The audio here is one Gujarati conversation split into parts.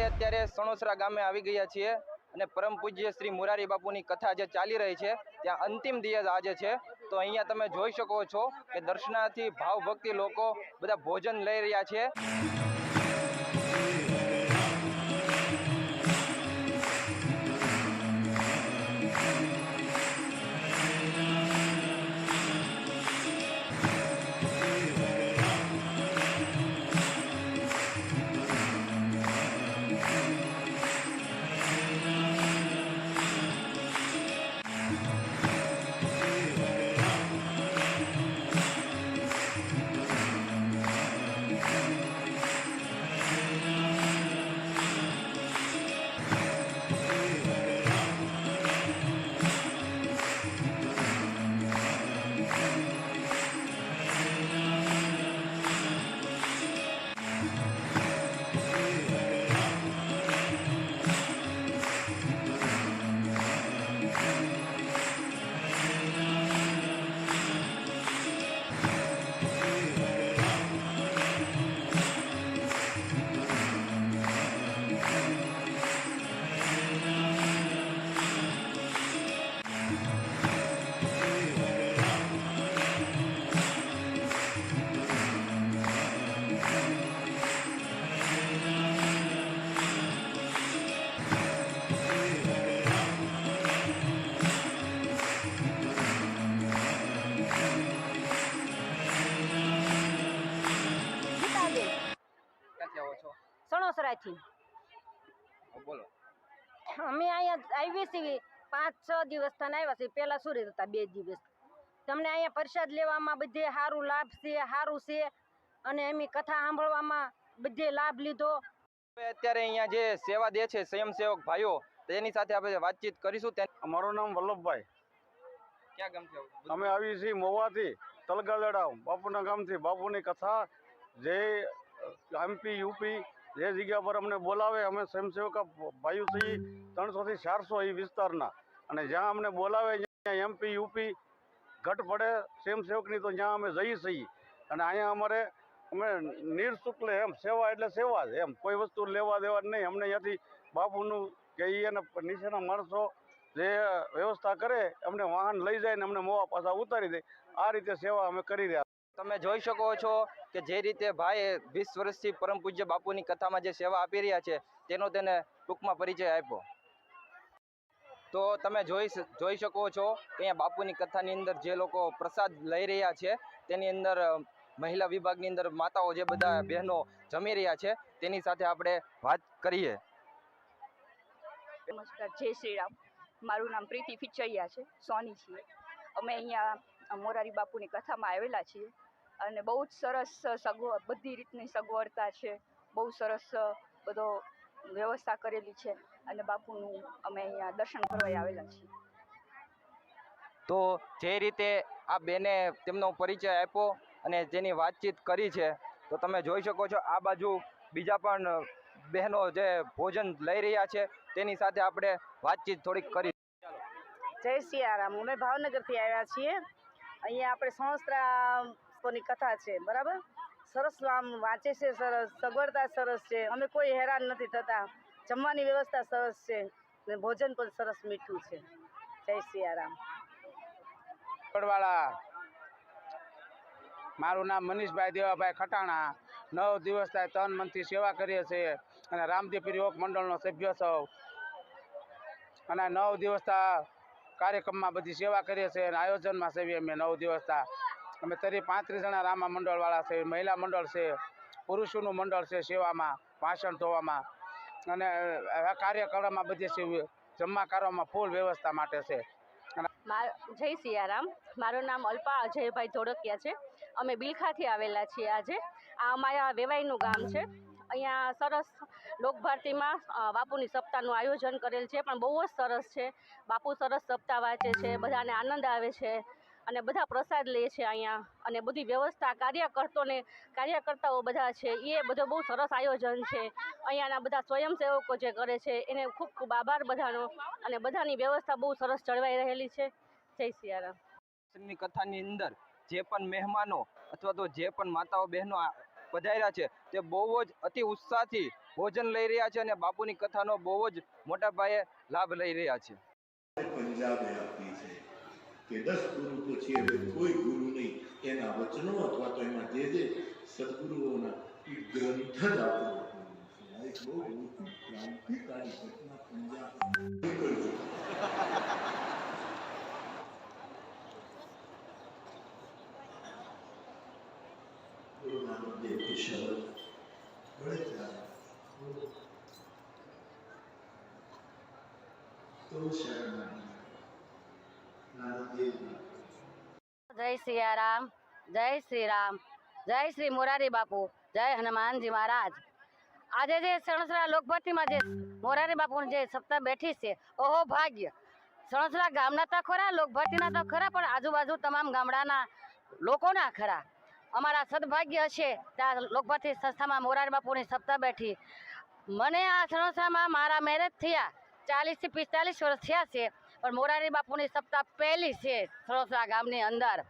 આપણે અત્યારે સણોસરા ગામે આવી ગયા છીએ અને પરમ પૂજ્ય શ્રી મુરારી બાપુની કથા જે ચાલી રહી છે, ત્યાં અંતિમ દિવસ આજે છે. તો અહીંયા તમે જોઈ શકો છો કે દર્શનાથી ભાવભક્તિ લોકો બધા ભોજન લઈ રહ્યા છે. અમે અહીંયા આવી છીએ પાંચ છ દિવસ થઈને આવ્યા છીએ. પહેલાં સુરત હતા? બે દિવસ. તમને અહીંયા પ્રસાદ લેવામાં બધે સારું લાભ છે સારું છે. અને એમની કથા સાંભળવામાં બધે લાભ લીધો. અત્યારે અહીંયા જે સેવા દે છે સ્વયંસેવક ભાઈઓ તેની સાથે આપણે વાતચીત કરીશું. તે મારું નામ વલ્લભભાઈ. ક્યાં ગામ છે? અમે આવીએ છીએ મોવાથી તલગા લડાવ બાપુના ગામથી. બાપુની કથા જે એમપી યુપી જે જગ્યા પર અમને બોલાવે, અમે સ્વયંસેવક ભાઈઓ છીએ ત્રણસોથી ચારસો એ વિસ્તારના. અને જ્યાં અમને બોલાવે, ત્યાં એમપી યુપી ઘટ પડે, સ્વયંસેવકની તો જ્યાં અમે જઈએ છીએ. અને અહીંયા અમારે, અમે નિઃશુલ્ક એમ, સેવા એટલે સેવા જ એમ. કોઈ વસ્તુ લેવા દેવા નહીં. અમને અહીંયાથી બાપુનું એ અને નીચેના માણસો જે વ્યવસ્થા કરે અમને વાહન લઈ જાય ને અમને મોવા પાછા ઉતારી દે. આ રીતે સેવા અમે કરી રહ્યા તમે જોઈ શકો છો કે જે રીતે ભાઈ વીસ વર્ષથી પરમ પૂજ્ય બાપુની કથામાં જે સેવા આપી રહ્યા છે, તેનો તેને ટૂંકમાં પરિચય આપ્યો. તો તમે જોઈ જોઈ શકો છો કે અહીંયા બાપુની કથાની અંદર જે લોકો પ્રસાદ લઈ રહ્યા છે, તેની અંદર મહિલા વિભાગની અંદર માતાઓ જે બધા બહેનો જમી રહ્યા છે, તેની સાથે આપણે વાત કરીએ. નમસ્કાર, જય શ્રી રામ. મારું નામ પ્રીતિ ફિચૈયા છે, સોની છીએ. અમે અહીંયા મોરારી બાપુની કથામાં આવેલા છીએ. અને બહુ જ સરસ સગવડ બધી રીતની સગવડતા છે. બહુ સરસ બધો વ્યવસ્થા કરેલી છે અને બાપુનું અમે અહીંયા દર્શન કરવા આવેલા છીએ. તો જે રીતે આ બેને તેમનો પરિચય આપ્યો અને જેની વાતચીત કરી છે તો તમે જોઈ શકો છો આ બાજુ બીજા પણ બહેનો જે ભોજન લઈ રહ્યા છે તેની સાથે આપણે વાતચીત થોડીક કરી. જય સિયારામ. અમે ભાવનગરથી આવ્યા છીએ. અહીંયા આપણે સહસ્ત્રાની કથા છે, બરાબર? સરસ આમ વાંચે છે, સરસ, સગવડતા સરસ છે. અમે કોઈ હેરાન નથી થતા. જમવાની વ્યવસ્થા સરસ છે ને ભોજન પણ સરસ મીઠું છે. જય સિયારામ. વાળા મારું નામ મનીષભાઈ દેવાભાઈ ખટાણા. નવ દિવસ થાય તન મનથી સેવા કરીએ છીએ અને રામદેવ યોગ મંડળનો સભ્ય સૌ અને નવ દિવસ કાર્યક્રમમાં બધી સેવા કરીએ છીએ અને આયોજનમાં સેવીએ અમે નવ દિવસ અમે તરી પાંત્રીસ જણા રામા મંડળવાળા છે, મહિલા મંડળ છે, પુરુષોનું મંડળ છે સેવામાં વાસણ ધોવામાં. અને કાર્યક્રમમાં બધી જમવા કરવામાં ફૂલ વ્યવસ્થા માટે છે. જય સિયારામ. મારું નામ અલ્પા અજયભાઈ ધોળકિયા છે. અમે બિલખાથી આવેલા છીએ આજે. આ અમારા વેવાઈનું ગામ છે. અહીંયા સરસ લોકભારતીમાં બાપુની સપ્તાહનું આયોજન કરેલ છે. પણ બહુ જ સરસ છે. બાપુ સરસ સપ્તાહ વાંચે છે, બધાને આનંદ આવે છે. અને બધા પ્રસાદ લે છે અહીંયા. અને બધી વ્યવસ્થા કાર્યકર્તોને કાર્યકર્તાઓ બધા છે એ બધો બહુ સરસ આયોજન છે. અહીંયાના બધા સ્વયંસેવકો જે કરે છે એને ખૂબ ખૂબ આભાર બધાનો. અને બધાની વ્યવસ્થા બહુ સરસ જળવાઈ રહેલી છે. જય સિયારામની કથાની અંદર જે પણ મહેમાનો અથવા તો જે પણ માતાઓ બહેનો પધાર્યા છે તે બહુ જ અતિ ઉત્સાહથી ભોજન લઈ રહ્યા છે અને બાપુની કથાનો બહુ જ મોટા પાયે લાભ લઈ રહ્યા છે. પંજાબે આપી છે. કે દસ ગુરુ પછી હવે કોઈ ગુરુ નહીં. એના વચનો અથવા તો એમાં જે જે સદગુરુઓના એ ગ્રંથ જ આપણો છે. એક બહુ મોટી ક્રાંતિકારી ઘટના પંજાબ ગુરુ નાનક દેવની શબ્દ વડોદરા તો દેવના જય સિયારામ, જય શ્રી રામ જય શ્રી મોરારી બાપુ, જય હનુમાનજી મહારાજ. આજે જે સણસરા લોકભરતીમાં જે મોરારી બાપુની જે સપ્તાહ બેઠી છે, ઓહો ભાગ્ય. સણસરા ગામના તો ખરા, લોકભરતીના તો ખરા, પણ આજુબાજુ તમામ ગામડાના લોકોના ખરા. અમારા સદભાગ્ય હશે ત્યાં લોકભરતી સંસ્થામાં મોરારી બાપુની સપ્તાહ બેઠી. મને આ સણસરામાં મારા મેરેજ થયા ચાલીસથી પિસ્તાલીસ વર્ષ થયા છે. પણ મોરારી બાપુની સપ્તાહ પહેલી છે સણસરા ગામની અંદર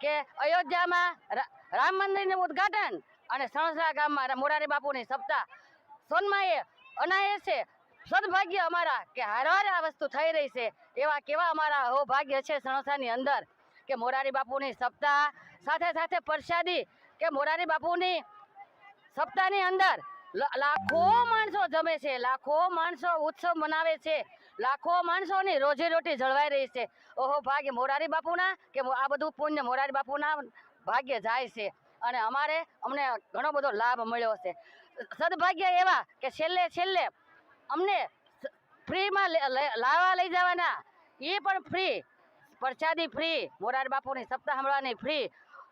કે અયોધ્યામાં રામ મંદિરનું ઉદ્ઘાટન અને સણસરા ગામમાં મોરારી બાપુની સપ્તાહ. સોનમાએ અનાયસે સદભાગ્ય અમારા કે હારવાર આ વસ્તુ થઈ રહી છે એવા કેવા અમારા અહોભાગ્ય છે સણસાની અંદર કે મોરારી બાપુની સપ્તાહ સાથે સાથે પ્રસાદી કે મોરારી બાપુની સપ્તાહની અંદર લાખો માણસો જમે છે, લાખો માણસો ઉત્સવ મનાવે છે. લાખો માણસોની રોજી રોટી જળવાઈ રહી છે. ઓહો, ભાગ્ય મોરારી બાપુના કે આ બધું પુણ્ય મોરારી બાપુના ભાગ્ય જાય છે. અને અમારે અમને ઘણો બધો લાભ મળ્યો છે. સદભાગ્ય એવા કે છેલ્લે છેલ્લે અમને ફ્રીમાં લે- લે- લાવવા લઈ જવાના. એ પણ ફ્રી. પ્રસાદી ફ્રી. મોરારી બાપુની સપ્તાહ સાંભળવાની ફ્રી.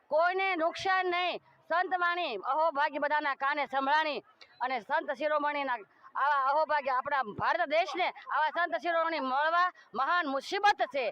કોઈને નુકસાન નહીં. સંત વાણી. અહોભાગ્ય બધાના કાને સંભળાણી. અને સંત શિરોમણીના આવા અહોભાગ્ય આપણા ભારત દેશને આવા સંત શિરોમણી મળવા મહાન મુસીબત છે.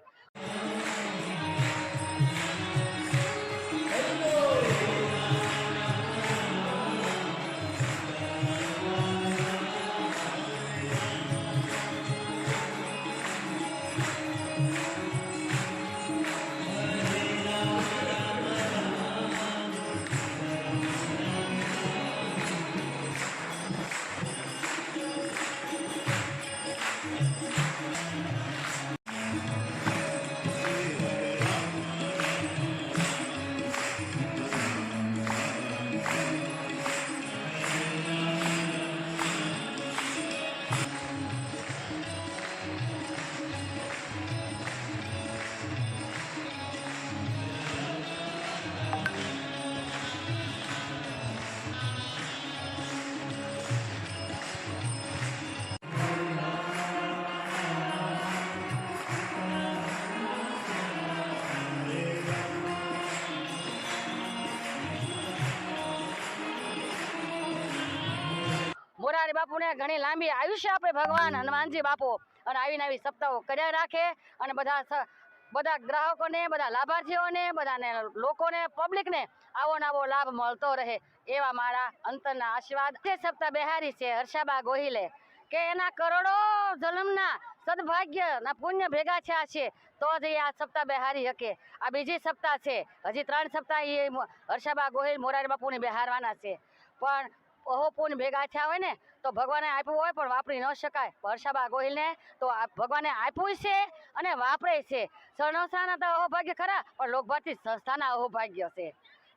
બાપુને ઘણી લાંબી આયુષ્ય આપણે ભગવાન હનુમાનજી બાપુ. અને આવીને આવી સપ્તાહો કર્યા રાખે અને બધા બધા ગ્રાહકોને બધા લાભાર્થીઓને બધાને લોકોને પબ્લિકને આવો ને આવો લાભ મળતો રહે એવા મારા અંતરના આશીર્વાદ. તે સપ્તાહ બિહારી છે હર્ષાબા ગોહિલે કે એના કરોડો જન્મના સદભાગ્યના પુણ્ય ભેગા થયા છે તો જ એ આ સપ્તાહ બિહારી શકે. આ બીજી સપ્તાહ છે હજી ત્રણ સપ્તાહ એ હર્ષાબા ગોહિલ મોરારી બાપુને બેહારવાના છે. પણ ઓહો પુણ્ય ભેગા થયા હોય ને તો ભગવાને આપ્યું હોય પણ વાપરી ન શકાય. હર્ષાબા ગોહિલને તો ભગવાને આપ્યું છે અને વાપરે છે. સરણસાના તો અહોભાગ્ય ખરા, પણ લોકભારતી સંસ્થાના અહોભાગ્ય છે.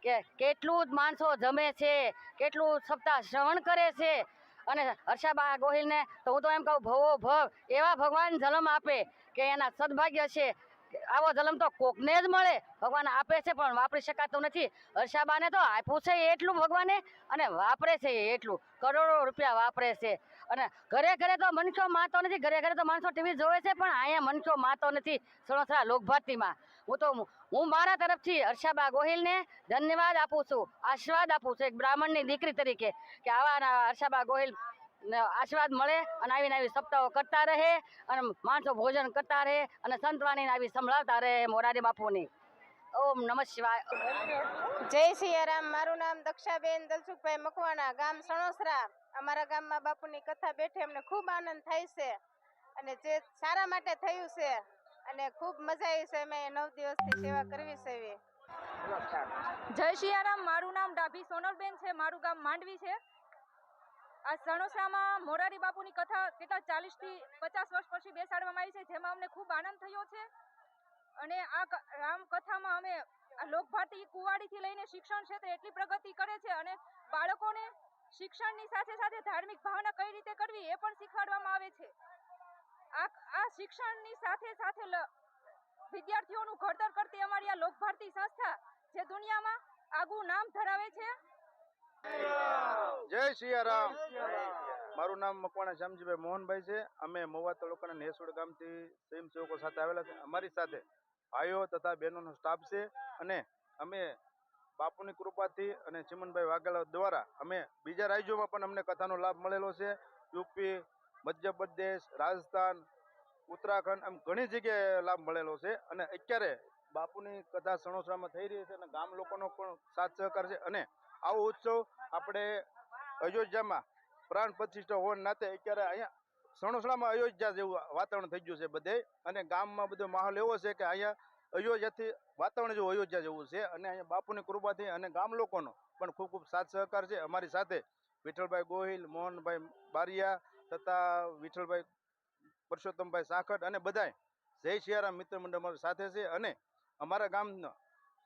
કે કેટલું જ માણસો જમે છે, કેટલું સપ્તાહ શ્રવણ કરે છે. અને હર્ષાબા ગોહિલને તો હું તો એમ કહું, ભવો ભવ, એવા ભગવાન જન્મ આપે કે એના સદભાગ્ય છે. આવો જલમ તો કોકને જ મળે. ભગવાન આપે છે પણ વાપરી શકાતું નથી. હર્ષાબાને તો આપ્યું છે એટલું ભગવાને અને વાપરે છે એટલું. કરોડો રૂપિયા વાપરે છે. અને ઘરે ઘરે તો મનખ્યો માતો નથી. ઘરે ઘરે તો માણસો ટીવી જોવે છે પણ અહીંયા મનખ્યો માતો નથી. સણોસરા લોકભારતીમાં. હું તો હું મારા તરફથી હર્ષાબા ગોહિલને ધન્યવાદ આપું છું. આશીર્વાદ આપું છું એક બ્રાહ્મણની દીકરી તરીકે કે આવા હર્ષાબા ગોહિલ આશીર્વાદ મળે અને આવીને આવી સપ્તાહો કરતા રહે અને માણસો ભોજન કરતા રહે અને સંતવાણીને આવી સંભળાવતા રહે મોરારી બાપુની. ઓમ નમ શિવાય. જય સિયારામ મારું નામ દક્ષાબેન દલસુખભાઈ મકવાણા ગામ સણોસરા. અમારા ગામમાં બાપુની કથા બેઠે અમને ખૂબ આનંદ થાય છે અને જે સારા માટે થયું છે અને ખૂબ મજા આવી છે. અમે નવ દિવસથી સેવા કરવી છે એવી. જય સિયારામ મારું નામ ડાભી સોનલબેન છે. મારું ગામ માંડવી છે. આ સણોસરામાં મોરારી બાપુની કથા કેટલા ચાલીસથી પચાસ વર્ષ પછી બેસાડવામાં આવી છે, જેમાં અમને ખૂબ આનંદ થયો છે. અને આ રામકથામાં અમે આ લોકભારતી કુવાડીથી લઈને શિક્ષણ ક્ષેત્રે એટલી પ્રગતિ કરે છે અને બાળકોને શિક્ષણની સાથે સાથે ધાર્મિક ભાવના કઈ રીતે કરવી એ પણ શીખવાડવામાં આવે છે. આ આ શિક્ષણની સાથે સાથે વિદ્યાર્થીઓનું ઘડતર કરતી અમારી આ લોકભારતી સંસ્થા, જે દુનિયામાં આગવું નામ ધરાવે છે જય સિયારામ મારું નામ મકવાણા શ્યામજીભાઈ મોહનભાઈ છે. અમે મહુવા તાલુકાના નેસોડ ગામથી સ્વયંસેવકો સાથે આવેલા છે. અમારી સાથે ભાઈઓ તથા બહેનોનો સ્ટાફ છે અને અમે બાપુની કૃપાથી અને ચિમનભાઈ વાઘેલા દ્વારા અમે બીજા રાજ્યોમાં પણ અમને કથાનો લાભ મળેલો છે. યુપી મધ્યપ્રદેશ રાજસ્થાન ઉત્તરાખંડ આમ ઘણી જગ્યાએ લાભ મળેલો છે. અને અત્યારે બાપુની કથા સણોસરામાં થઈ રહી છે અને ગામ લોકોનો પણ સાથ સહકાર છે. અને આવો ઉત્સવ આપણે અયોધ્યામાં પ્રાણ પ્રતિષ્ઠા હોવાના નાતે અત્યારે અહીંયા સણોસણામાં અયોધ્યા જેવું વાતાવરણ થઈ ગયું છે બધે. અને ગામમાં બધો માહોલ એવો છે કે અહીંયા અયોધ્યાથી વાતાવરણ જેવું અયોધ્યા જેવું છે. અને અહીંયા બાપુની કૃપાથી અને ગામ લોકોનો પણ ખૂબ ખૂબ સાથ સહકાર છે. અમારી સાથે વિઠ્ઠલભાઈ ગોહિલ, મોહનભાઈ બારિયા તથા વિઠ્ઠલભાઈ પરસોત્તમભાઈ સાખટ અને બધાય જય શિયારામ મિત્ર મંડળ અમારી સાથે છે. અને અમારા ગામનો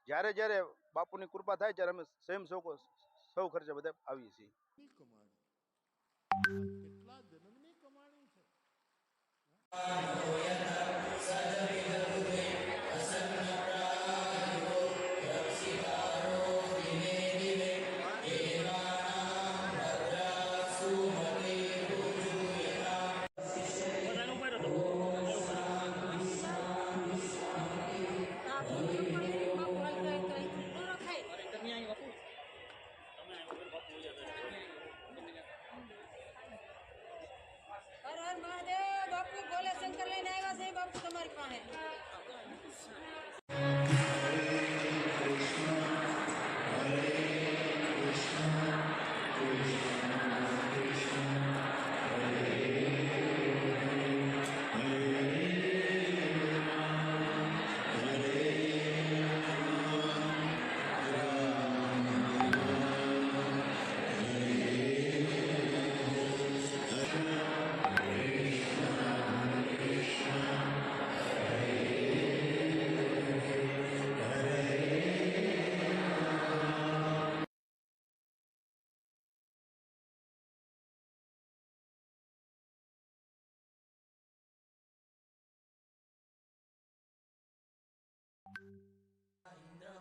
જ્યારે જ્યારે બાપુની કૃપા થાય ત્યારે અમે સ્વયંસેવકો સૌ ખર્ચે બધા આવીએ છીએ. કેટલા જન્મની કમાણી છે. ડોલે શંકર લઈને આવ્યા છે બાપુ તમારી પાસે.